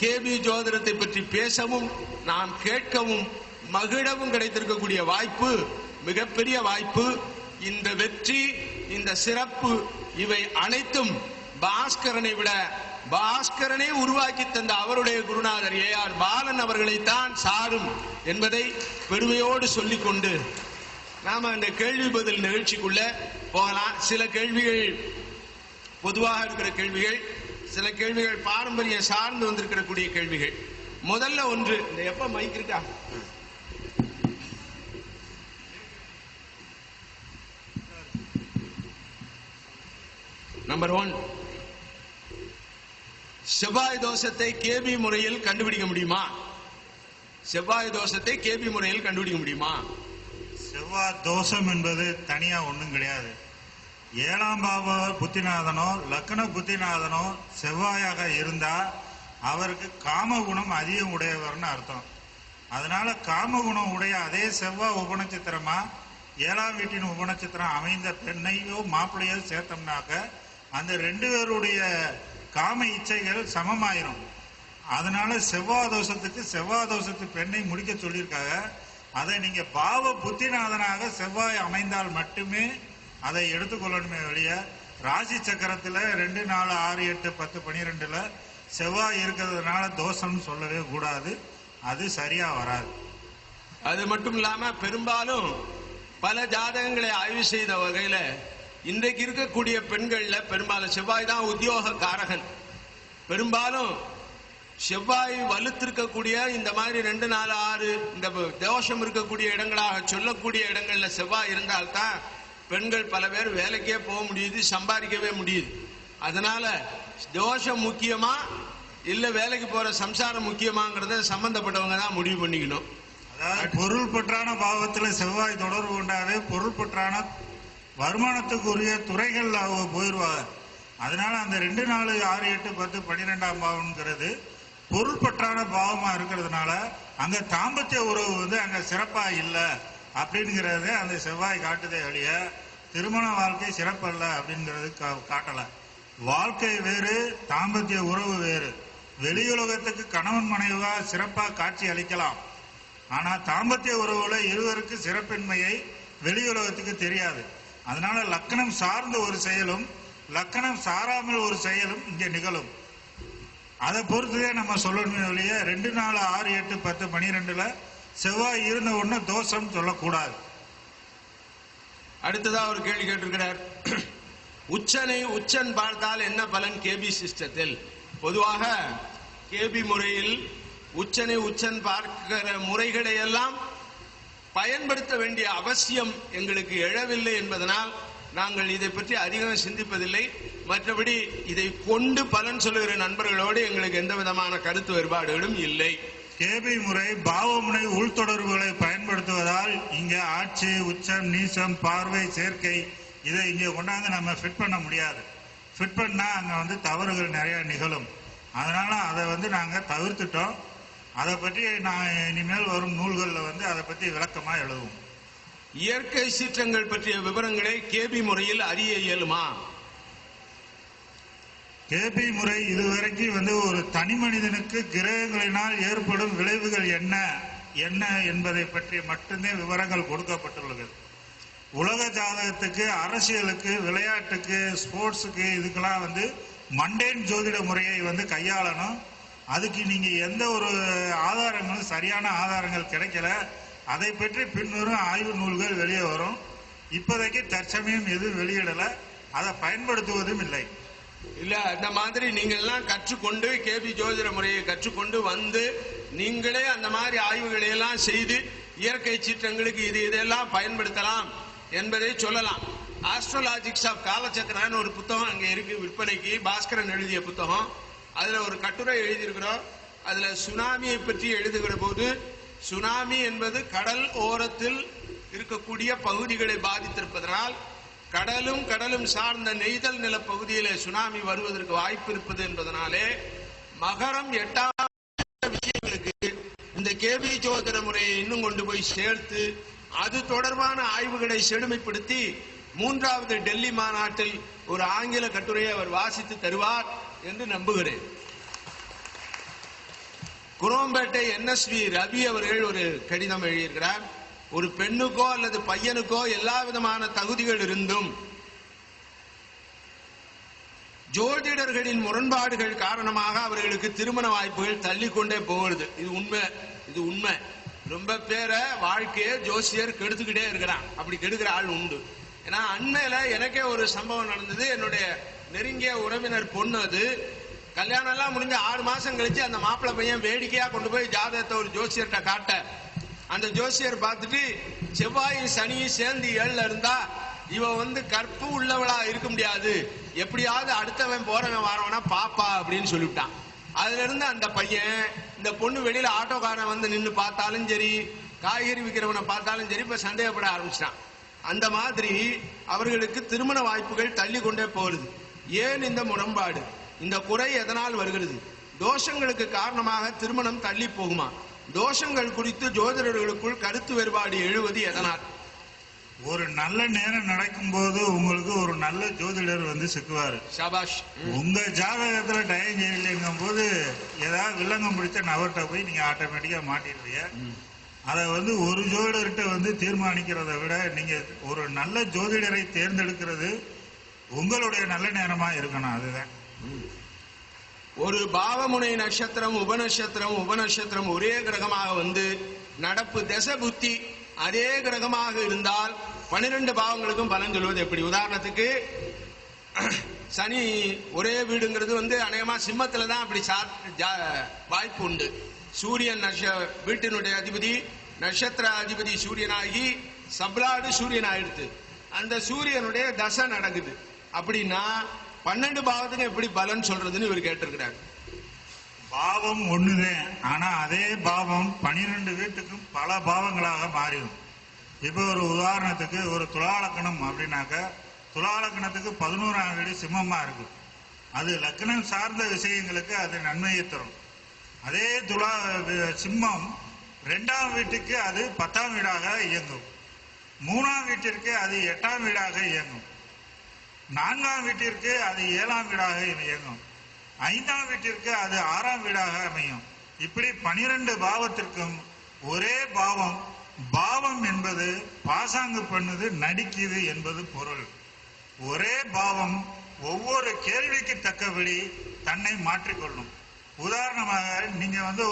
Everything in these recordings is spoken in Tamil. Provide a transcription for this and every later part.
கே வி ஜோதிடத்தை பற்றி பேசவும் நாம் கேட்கவும் மகிழவும் கிடைத்திருக்கக்கூடிய வாய்ப்பு மிகப்பெரிய வாய்ப்பு. இந்த வெற்றி இந்த சிறப்பு இவை அனைத்தும் பாஸ்கரனை விட பாஸ்கரனே உருவாக்கி தந்த அவருடைய குருநாதர் ஏ ஆர் பாலன் அவர்களைத்தான் சாரும் என்பதை பெருமையோடு சொல்லிக்கொண்டு நாம அந்த கேள்வி பதில் நிகழ்ச்சிக்குள்ள போகலாம். சில கேள்விகள் பொதுவாக இருக்கிற கேள்விகள் சில கேள்விகள் பாரம்பரியம் சார்ந்து வந்திருக்கக்கூடிய கேள்விகள். முதல்ல ஒன்று இந்த எப்ப மைக் இருக்கா? நம்பர் ஒன் செவ்வாய் தோஷத்தை கேபி முறையில் கண்டுபிடிக்க முடியுமா? செவ்வாய் தோஷத்தை கேபி முறையில் கண்டுபிடிக்க முடியுமா? செவ்வாய் தோஷம் என்பது தனியா ஒன்றும் கிடையாது. ஏழாம் பாவ புத்திநாதனோ லக்ன புத்திநாதனோ செவ்வாயாக இருந்தா அவருக்கு காம குணம் அதிகம் உடையவர்னு அர்த்தம். அதனால காம குணம் உடைய அதே செவ்வாய் உபநட்சத்திரமா ஏழாம் வீட்டின் உபநட்சத்திரம் அமைந்த பெண்ணையோ மாப்பிள்ளையோ சேர்த்தோம்னாக்க அந்த ரெண்டு பேருடைய காம இச்சைகள் சமமாயிரும். அதனால செவ்வாய் தோஷத்துக்கு செவ்வாய் தோஷத்து பெண்ணை முடிக்க சொல்லியிருக்காங்க. அதை நீங்க பாவ புத்திநாதனாக செவ்வாய் அமைந்தால் மட்டுமே அதை எடுத்துக்கொள்ளணுமே வெளிய ராசி சக்கரத்துல ரெண்டு நாலு ஆறு எட்டு பத்து பனிரெண்டுல செவ்வாய் இருக்கிறதுனால தோஷம்னு சொல்லவே கூடாது. அது சரியா வராது. அது மட்டும் இல்லாம பெரும்பாலும் பல ஜாதகங்களை ஆய்வு செய்த வகையில இன்றைக்கு இருக்கக்கூடிய பெண்கள்ல பெரும்பாலும் செவ்வாய் தான் உத்தியோக காரகன் பெரும்பாலும் செவ்வாய் வலுத்திருக்கக்கூடிய இந்த மாதிரி ரெண்டு நாலு ஆறு இந்த தோஷம் இருக்கக்கூடிய இடங்களாக சொல்லக்கூடிய இடங்கள்ல செவ்வாய் இருந்தால்தான் பெண்கள் பல பேர் வேலைக்கே போக முடியுது சம்பாதிக்கவே முடியுது. அதனால தோஷம் முக்கியமா இல்ல வேலைக்கு போற சம்சாரம் முக்கியமாங்கிறத சம்பந்தப்பட்டவங்க தான் முடிவு பண்ணிக்கணும். அதாவது பொருள் பற்றான பாவத்துல செவ்வாய் தொடர்பு கொண்டாவே பொருள் பற்றான வருமானத்துக்குரிய துறைகளில் அவங்க போயிடுவாங்க அதனால அந்த ரெண்டு நாலு ஆறு எட்டு பத்து பன்னிரெண்டாம் பாவம்ங்கிறது பொருள் பற்றான பாவமா இருக்கிறதுனால அங்க தாம்பத்திய உறவு வந்து அங்க சிறப்பா இல்லை. அப்படிங்கிறது அந்த செவ்வாய் காட்டுதே ஒழிய திருமண வாழ்க்கை சிறப்பல்ல அப்படிங்கிறது கா- காட்டல. வாழ்க்கை வேறு தாம்பத்திய உறவு வேறு. வெளியுலகத்துக்கு கணவன் மனைவா சிறப்பா காட்சி அளிக்கலாம். ஆனா தாம்பத்திய உறவுல இருவருக்கு சிறப்பின்மையை வெளியுலகத்துக்கு தெரியாது. அதனால லக்கணம் சார்ந்த ஒரு செயலும் லக்கணம் சாராமல் ஒரு செயலும் இங்க நிகழும். அதை பொறுத்துதான் நம்ம சொல்லணுமே ஒழிய ரெண்டு நாலு ஆறு எட்டு பத்து பனிரெண்டுல செவ்வாய் இருந்த உடனே தோஷம் சொல்லக்கூடாது. அடுத்ததா ஒரு கேள்வி கேட்டிருக்கிறார். உச்சனை உச்சன் பார்த்தால் என்ன பலன்? கேபி சிஸ்டத்தில். பொதுவாக கேபி முறையில் உச்சனை உச்சன் பார்க்கிற முறைகளை எல்லாம் பயன்படுத்த வேண்டிய அவசியம் எங்களுக்கு எழவில்லை என்பதனால் நாங்கள் இதை பற்றி அதிகம் சிந்திப்பதில்லை. மற்றபடி இதை கொண்டு பலன் சொல்லுகிற நண்பர்களோடு எங்களுக்கு எந்த விதமான கருத்து வேறுபாடுகளும் இல்லை. கேபி முறை பாவமுனை உள்தொடர்புகளை பயன்படுத்துவதால் இங்க ஆட்சி உச்சம் நீசம் பார்வை சேர்க்கை இதை இங்க கொண்டாந்து நம்ம ஃபிட் பண்ண முடியாது. ஃபிட் பண்ணா அங்க வந்து தவறுகள் நிறைய நிகழும். அதனால அதை வந்து நாங்க தவிர்த்துட்டோம். அதை பற்றி நான் இனிமேல் வரும் நூல்களில் வந்து அதை பற்றி விளக்கமா எழுதுவோம். இயற்கை சீற்றங்கள் பற்றிய விவரங்களை கேபி முறையில் அறிய இயலுமா? கேபி முறை இதுவரைக்கும் வந்து ஒரு தனி மனிதனுக்கு கிரகங்களினால் ஏற்படும் விளைவுகள் என்ன? என்ன என்பதை பற்றி மட்டுமே விவரங்கள் கொடுக்கப்பட்டுள்ளது. உலக ஜாதகத்துக்கு அரசியலுக்கு விளையாட்டுக்கு ஸ்போர்ட்ஸுக்கு இதுக்கெல்லாம் வந்து மண்டேன் ஜோதிட முறையை வந்து கையாளணும். அதுக்கு நீங்கள் எந்த ஒரு ஆதாரங்களும் சரியான ஆதாரங்கள் கிடைக்கல. அதை பற்றி பின்வரும் ஆய்வு நூல்கள் வெளியே வரும். இப்போதைக்கு தற்சமயம் எதுவும் வெளியிடலை. அதை பயன்படுத்துவதும் இல்லை. இல்ல அந்த மாதிரி நீங்க எல்லாம் கற்றுக்கொண்டு கேபி ஜோதிட முறையை கற்றுக்கொண்டு வந்து நீங்களே அந்த மாதிரி ஆய்வுகளை எல்லாம் செய்து இயற்கை சீற்றங்களுக்கு இது இதெல்லாம் பயன்படுத்தலாம் என்பதை சொல்லலாம். ஆஸ்ட்ரோலாஜிக்ஸ் ஆஃப் காலச்சக்கரான்னு ஒரு புத்தகம் அங்கே இருக்கு விற்பனைக்கு. பாஸ்கரன் எழுதிய புத்தகம். அதுல ஒரு கட்டுரை எழுதியிருக்கிறோம். அதுல சுனாமியை பற்றி எழுதுகிற போது சுனாமி என்பது கடல் ஓரத்தில் இருக்கக்கூடிய பகுதிகளை பாதித்திருப்பதனால் கடலும் கடலும் சார்ந்த நெய்தல் நில பகுதியிலே சுனாமி வருவதற்கு வாய்ப்பு இருப்பது என்பதனாலே மகரம் எட்டாம் விஷயங்களுக்கு இந்த கேபி சோதர முறையை இன்னும் கொண்டு போய் சேர்த்து அது தொடர்பான ஆய்வுகளை செழுமைப்படுத்தி மூன்றாவது டெல்லி மாநாட்டில் ஒரு ஆங்கில கட்டுரையை அவர் வாசித்து தருவார் என்று நம்புகிறேன். குரோம்பேட்டை என்எஸ்வி ரவி அவர்கள் ஒரு கடிதம் எழுதியிருக்கிறார். ஒரு பெண்ணுக்கோ அல்லது பையனுக்கோ எல்லா விதமான தகுதிகள் இருந்தும் ஜோதிடர்களின் முரண்பாடுகள் காரணமாக அவர்களுக்கு திருமண வாய்ப்புகள் தள்ளிக்கொண்டே போகிறது. இது உண்மை இது உண்மை. ரொம்ப பேரை வாழ்க்கையை ஜோசியர் கெடுத்துக்கிட்டே இருக்கிறான். அப்படி கெடுக்கிற ஆள் உண்டு. ஏன்னா அண்மையில எனக்கே ஒரு சம்பவம் நடந்தது. என்னுடைய நெருங்கிய உறவினர் பொண்ணு அது. கல்யாணம் எல்லாம் முடிஞ்ச ஆறு மாசம் கழிச்சு அந்த மாப்பிள்ளை பையன் வேடிக்கையா கொண்டு போய் ஜாதகத்தை ஒரு ஜோசியர்கிட்ட காட்ட. அந்த ஜோசியர் பார்த்துட்டு செவ்வாயும் சனியும் சேர்ந்து ஏழுல இருந்தா இவ வந்து கற்பு உள்ளவளா இருக்க முடியாது. எப்படியாவது அடுத்தவன் போறவன் வரவனா பாப்பா அப்படின்னு சொல்லிவிட்டான். அதுல இருந்து அந்த பையன் இந்த பொண்ணு வெளியில ஆட்டோக்காரன் வந்து நின்று பார்த்தாலும் சரி காய்கறி விற்கிறவனை பார்த்தாலும் சரி இப்ப சந்தேகப்பட ஆரம்பிச்சிட்டான். அந்த மாதிரி அவர்களுக்கு திருமண வாய்ப்புகள் தள்ளி கொண்டே போகிறது ஏன் இந்த முரண்பாடு? இந்த குறை எதனால் வருகிறது? தோஷங்களுக்கு காரணமாக திருமணம் தள்ளி போகுமா? தோஷங்கள் குறித்து ஜோதிடர்களுக்குள் கருத்து வேறுபாடு எழுவது எதனால்? ஒரு நல்ல நேரம் நடக்கும்போது உங்களுக்கு ஒரு நல்ல ஜோதிடர் வந்து சிக்குவாரு. ஷபாஷ். ம். உங்க ஜாதகத்துல டயம் சரியில்லைங்கும் போது ஏதாவது வில்லங்கம் பிடிச்ச நபர்கிட்ட போய் நீங்க ஆட்டோமேட்டிக்கா மாட்டிடுவீங்க. அதை வந்து ஒரு ஜோதிடர்கிட்ட வந்து தீர்மானிக்கிறதை விட நீங்க ஒரு நல்ல ஜோதிடரை தேர்ந்தெடுக்கிறது உங்களுடைய நல்ல நேரமா இருக்கணும் அதுதான். ஒரு பாவமுனை நட்சத்திரம் உபநட்சத்திரம் உபநட்சத்திரம் ஒரே கிரகமாக வந்து நடப்பு தச புத்தி அதே கிரகமாக இருந்தால் பனிரெண்டு பாவங்களுக்கும் பலன் சொல்வது எப்படி? உதாரணத்துக்கு சனி ஒரே வீடுங்கிறது வந்து அநேகமா சிம்மத்துல தான் அப்படி சா- ஜா- வாய்ப்பு உண்டு. சூரியன் நட்ச வீட்டினுடைய அதிபதி நட்சத்திர அதிபதி சூரியனாகி சப்ளாடு சூரியன் ஆயிடுது அந்த சூரியனுடைய தசை நடக்குது. அப்படின்னா பன்னெண்டு பாவத்துக்கு எப்படி பலன் சொல்றதுன்னு இவர் கேட்டிருக்கிறார். பாவம் ஒண்ணுதான் ஆனா அதே பாவம் பனிரெண்டு வீட்டுக்கும் பல பாவங்களாக மாறிடும். இப்போ ஒரு உதாரணத்துக்கு ஒரு துலாலக்கணம் அப்படின்னாக்க துலாலக்கணத்துக்கு பதினோராம் வீடு சிம்மமா இருக்கு. அது லக்னம் சார்ந்த விஷயங்களுக்கு அது நன்மையை தரும். அதே துலா சிம்மம் ரெண்டாம் வீட்டுக்கு அது பத்தாம் வீடாக இயங்கும். மூணாம் வீட்டிற்கு அது எட்டாம் வீடாக இயங்கும். நான்காம் வீட்டிற்கு அது ஏழாம் வீடாக இயங்கும். ஐந்தாம் வீட்டிற்கு அது ஆறாம் வீடாக அமையும். இப்படி பனிரெண்டு பாவத்திற்கும் ஒரே பாவம் பாவம் என்பது பாசாங்கு பண்ணுது நடிக்குது என்பது பொருள். ஒரே பாவம் ஒவ்வொரு கேள்விக்கு தக்கபடி தன்னை மாற்றிக்கொள்ளும். உதாரணமாக நீங்க வந்து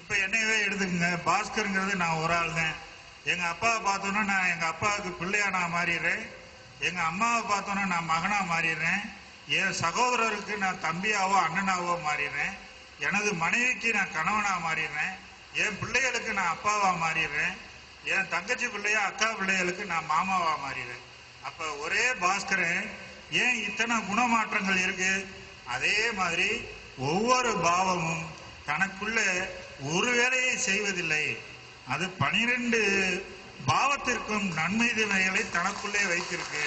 இப்ப என்னையவே எடுத்துக்கங்க. பாஸ்கருங்கிறது நான் ஒரு ஆள் தான் எங்க அப்பாவை பார்த்தோன்னா நான் எங்க அப்பாவுக்கு பிள்ளையா நான் மாறிடுறேன். எங்க அம்மாவை பார்த்தோன்னா நான் மகனா மாறிடுறேன். என் சகோதரருக்கு நான் தம்பியாவோ அண்ணனாவோ மாறிடுறேன். எனது மனைவிக்கு நான் கணவனா மாறிடுறேன். என் பிள்ளைகளுக்கு நான் அப்பாவா மாறிடுறேன். என் தங்கச்சி பிள்ளையா அக்கா பிள்ளைகளுக்கு நான் மாமாவா மாறிடுறேன். அப்ப ஒரே பாஸ்கரன் ஏன் இத்தனை குணமாற்றங்கள் இருக்கு? அதே மாதிரி ஒவ்வொரு பாவமும் தனக்குள்ள ஒரு வேலையை செய்வதில்லை. அது பனிரெண்டு பாவத்திற்கும் நன்மை தீமைகளை தனக்குள்ளே வைத்திருக்கு.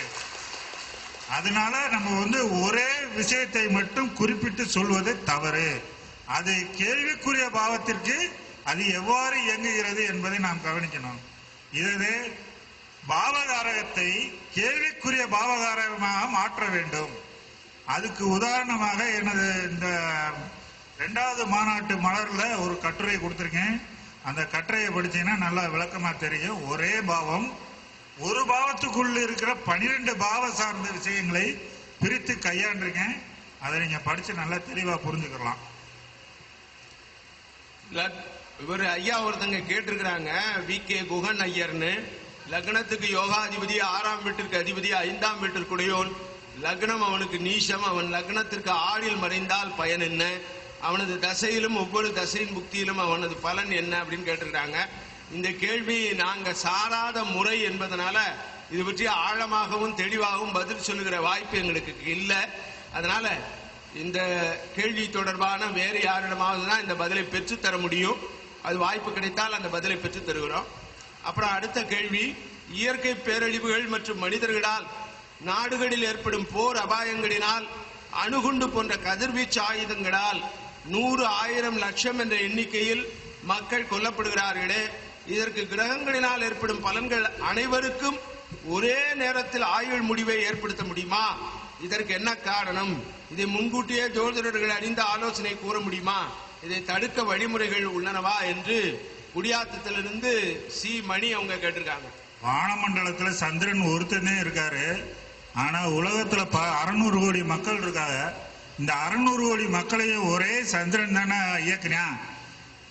அதனால நம்ம வந்து ஒரே விஷயத்தை மட்டும் குறிப்பிட்டு சொல்வது தவறு. அது கேள்விக்குரிய பாவத்திற்கு அது எவ்வாறு இயங்குகிறது என்பதை நாம் கவனிக்கணும். இதுவே பாவகாரகத்தை கேள்விக்குரிய பாவகாரகமாக மாற்ற வேண்டும். அதுக்கு உதாரணமாக எனது இந்த ரெண்டாவது மாநாட்டு மலர்ல ஒரு கட்டுரை கொடுத்துருக்கேன். அந்த கட்டுரையை படிச்சீங்கன்னா நல்லா விளக்கமா தெரியும். ஒரே பாவம். ஒரு பாவத்துக்குள்ள இருக்கிற பனிரெண்டு பாவ சார்ந்த விஷயங்களை பிரித்து கையாண்டிருக்கேன் அதை நீங்க படிச்சு நல்லா தெளிவா புரிஞ்சுக்கலாம். இவர் ஐயா ஒருத்தங்க கேட்டிருக்கிறாங்க. வி. கே. குகன் ஐயர்னு. லக்னத்துக்கு யோகாதிபதி ஆறாம் வீட்டிற்கு அதிபதி ஐந்தாம் வீட்டிற்குடையோன் லக்னம் அவனுக்கு நீசம் அவன் லக்னத்திற்கு ஆறில் மறைந்தால் பயன் என்ன? அவனது தசையிலும் ஒவ்வொரு தசையின் புக்தியிலும் அவனது பலன் என்ன அப்படின்னு கேட்டிருக்காங்க இந்த கேள்வி நாங்க சாராத முறை என்பதனால இது பற்றி ஆழமாகவும் தெளிவாகவும் பதில் சொல்லுகிற வாய்ப்பு எங்களுக்கு இல்லை. அதனால இந்த கேள்வி தொடர்பான வேறு யாரிடமாவது தான் இந்த பதிலை பெற்றுத்தர முடியும். அது வாய்ப்பு கிடைத்தால் அந்த பதிலை பெற்றுத் தருகிறோம். அப்புறம் அடுத்த கேள்வி இயற்கை பேரழிவுகள் மற்றும் மனிதர்களால் நாடுகளில் ஏற்படும் போர் அபாயங்களினால் அணுகுண்டு போன்ற கதிர்வீச்சு ஆயுதங்களால் நூறு ஆயிரம் லட்சம் என்ற எண்ணிக்கையில் மக்கள் கொல்லப்படுகிறார்களே. இதற்கு கிரகங்களினால் ஏற்படும் பலன்கள் அனைவருக்கும் ஒரே நேரத்தில் ஆயுள் முடிவை ஏற்படுத்த முடியுமா? இதற்கு என்ன காரணம்? இதை முன்கூட்டியே ஜோதிடர்கள் அறிந்த ஆலோசனை கூற முடியுமா? இதை தடுக்க வழிமுறைகள் உள்ளனவா என்று குடியாத்தத்திலிருந்து சி. மணி அவங்க கேட்டிருக்காங்க. வானமண்டலத்தில் சந்திரன் ஒருத்தனே இருக்காரு. ஆனா உலகத்துல ப அறநூறு கோடி மக்கள் இருக்காங்க. இந்த அறநூறு கோடி மக்களையும் ஒரே சந்திரன் தானே இயக்குனான்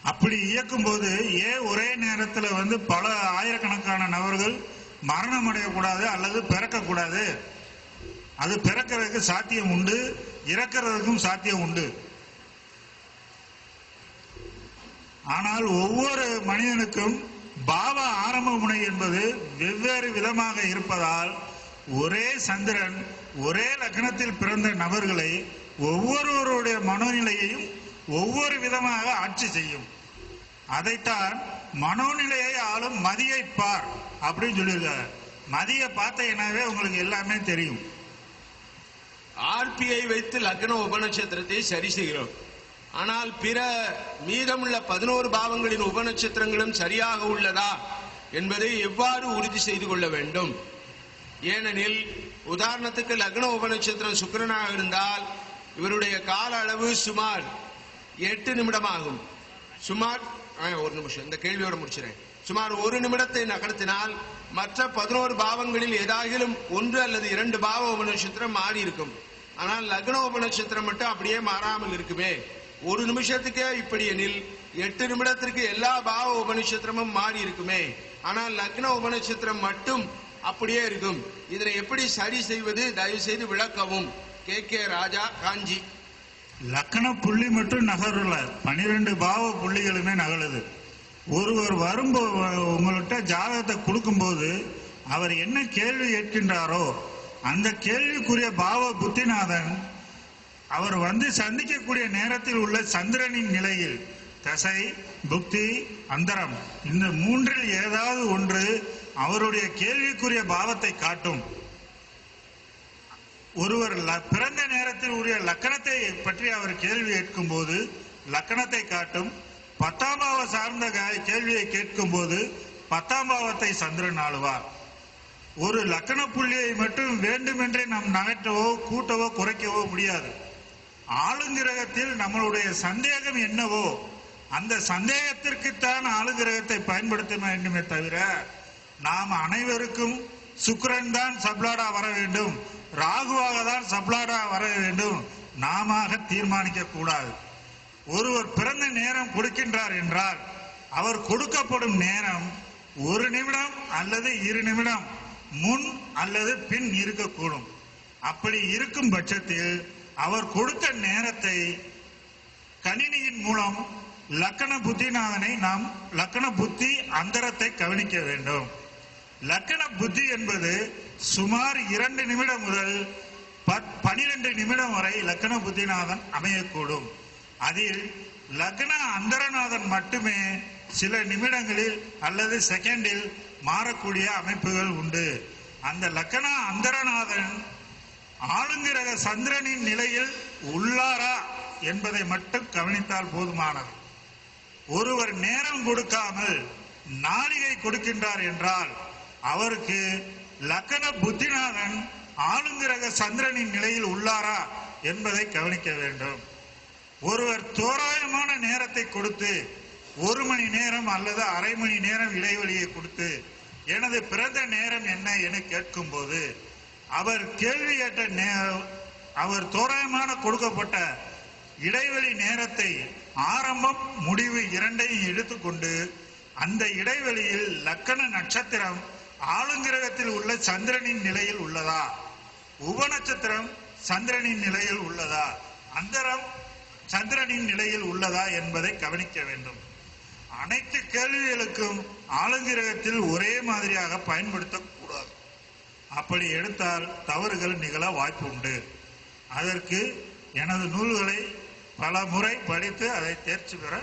அப்படி இயக்கும் போது ஏன் ஒரே நேரத்துல வந்து பல ஆயிரக்கணக்கான நபர்கள் மரணம் அடையக்கூடாது அல்லது பிறக்கக்கூடாது? அது பிறக்கிறதுக்கு சாத்தியம் உண்டு இறக்கிறதுக்கும் சாத்தியம் உண்டு. ஆனால் ஒவ்வொரு மனிதனுக்கும் பாவ ஆரம்ப முனை என்பது வெவ்வேறு விதமாக இருப்பதால் ஒரே சந்திரன் ஒரே லக்னத்தில் பிறந்த நபர்களை ஒவ்வொருவருடைய மனோநிலையையும் ஒவ்வொரு விதமாக ஆட்சி செய்யும். அதைத்தான் மனோநிலையை ஆளும் மதியை பார் அப்படின்னு சொல்லியிருக்காரு. மதியை பார்த்தீங்கன்னாவே உங்களுக்கு எல்லாமே தெரியும். ஆர்பிஐ வைத்து லக்ன உபநட்சத்திரத்தை சரி செய்கிறோம். ஆனால் பிற மீதமுள்ள பதினோரு பாவங்களின் உபநட்சத்திரங்களும் சரியாக உள்ளதா என்பதை எவ்வாறு உறுதி செய்து கொள்ள வேண்டும்? ஏனெனில் உதாரணத்துக்கு லக்ன உபநட்சத்திரம் சுக்கிரனாக இருந்தால் இவருடைய கால அளவு சுமார் எட்டு நிமிடம் ஆகும் சுமார் ஆ, ஒரு நிமிஷம். இந்த கேள்வியோட முடிச்சிடறேன் சுமார் ஒரு நிமிடத்தை நகர்த்தினால் மற்ற பதினோரு பாவங்களில் ஏதாகிலும் ஒன்று அல்லது இரண்டு பாவ உபநட்சத்திரம் மாறி இருக்கும் ஆனால் லக்ன உபநட்சத்திரம் மட்டும் அப்படியே மாறாமல் இருக்குமே. ஒரு நிமிஷத்துக்கே இப்படி எனில் எட்டு நிமிடத்திற்கு எல்லா பாவ உபநட்சத்திரமும் மாறி இருக்குமே ஆனால் லக்ன உபநட்சத்திரம் மட்டும் அப்படியே இருக்கும். இதனை எப்படி சரி செய்வது? தயவு செய்து விளக்கவும். K K Raja Kanchi. லக்கண புள்ளி மட்டும் நகரல. பனிரெண்டு பாவ புள்ளிகளுமே நகலுது ஒருவர் வரும்போது உங்கள்கிட்ட ஜாதகத்தை கொடுக்கும்போது அவர் என்ன கேள்வி கேட்கின்றாரோ அந்த கேள்விக்குரிய பாவ புத்திநாதன் அவர் வந்து சந்திக்கக்கூடிய நேரத்தில் உள்ள சந்திரனின் நிலையில் தசை புக்தி அந்தரம் இந்த மூன்றில் ஏதாவது ஒன்று அவருடைய கேள்விக்குரிய பாவத்தை காட்டும். ஒருவர் ல- பிறந்த நேரத்தில் உரிய லக்கணத்தை பற்றி அவர் கேள்வி கேட்கும் போது லக்கணத்தை காட்டும். பத்தாம் பாவ சார்ந்த கேள்வியை கேட்கும் போது பத்தாம் பாவத்தை சந்திரன் ஆளுவார். ஒரு லக்கண புள்ளியை மட்டும் வேண்டுமென்றே நாம் நகற்றவோ கூட்டவோ குறைக்கவோ முடியாது. ஆளுங்கிரகத்தில் நம்மளுடைய சந்தேகம் என்னவோ அந்த சந்தேகத்திற்குத்தான் ஆளுங்கிரகத்தை பயன்படுத்த வேண்டுமே தவிர நாம் அனைவருக்கும் சுக்கரன் தான் சப்லாடா வர வேண்டும். ராகுவாக தான் சப்ளாடா வர வேண்டும். நாம தீர்மானிக்க கூடாது. ஒருவர் பிறந்த நேரம் கொடுக்கின்றார் என்றால் அவர் கொடுக்கப்படும் நேரம் ஒரு நிமிடம் அல்லது இரு நிமிடம் முன் அல்லது பின் இருக்கக்கூடும். அப்படி இருக்கும் பட்சத்தில் அவர் கொடுத்த நேரத்தை கணினியின் மூலம் லக்கண புத்திநாதனை நாம் லக்கண புத்தி அந்தரத்தை கவனிக்க வேண்டும். லக்கண புத்தி என்பது சுமார் இரண்டு நிமிடம் முதல் பத்- பனிரெண்டு நிமிடம் வரை லக்கண புத்திநாதன் அமையக்கூடும். அதில் லக்ன அந்தரநாதன் மட்டுமே சில நிமிடங்களில் அல்லது செகண்டில் மாறக்கூடிய அமைப்புகள் உண்டு. அந்த லக்கண அந்தரநாதன் ஆளுங்கிரக சந்திரனின் நிலையில் உள்ளாரா என்பதை மட்டும் கவனித்தால் போதுமானது. ஒருவர் நேரம் கொடுக்காமல் நாளிகை கொடுக்கின்றார் என்றால் அவருக்கு லக்கண புத்திநாதன் ஆளுங்கிரக சந்திரனின் நிலையில் உள்ளாரா என்பதை கவனிக்க வேண்டும். ஒருவர் தோராயமான நேரத்தை கொடுத்து ஒரு மணி நேரம் அல்லது அரை மணி நேரம் இடைவெளியை கொடுத்து எனது பிறந்த நேரம் என்ன என கேட்கும்போது அவர் கேள்வி கேட்ட நே- அவர் தோராயமான கொடுக்கப்பட்ட இடைவெளி நேரத்தை ஆரம்பம் முடிவு இரண்டையும் எடுத்துக்கொண்டு அந்த இடைவெளியில் லக்கண நட்சத்திரம் ஆளுங்கிரகத்தில் உள்ள சந்திரனின் நிலையில் உள்ளதா? உபநட்சத்திரம் சந்திரனின் நிலையில் உள்ளதா? அந்தரம் சந்திரனின் நிலையில் உள்ளதா என்பதை கவனிக்க வேண்டும். அனைத்து கேள்விகளுக்கும் ஆளுங்கிரகத்தில் ஒரே மாதிரியாக பயன்படுத்தக்கூடாது. அப்படி எடுத்தால் தவறுகள் நிகழ வாய்ப்பு உண்டு அதற்கு எனது நூல்களை பல முறை படித்து அதை தேர்ச்சி பெற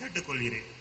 கேட்டுக்கொள்கிறேன்.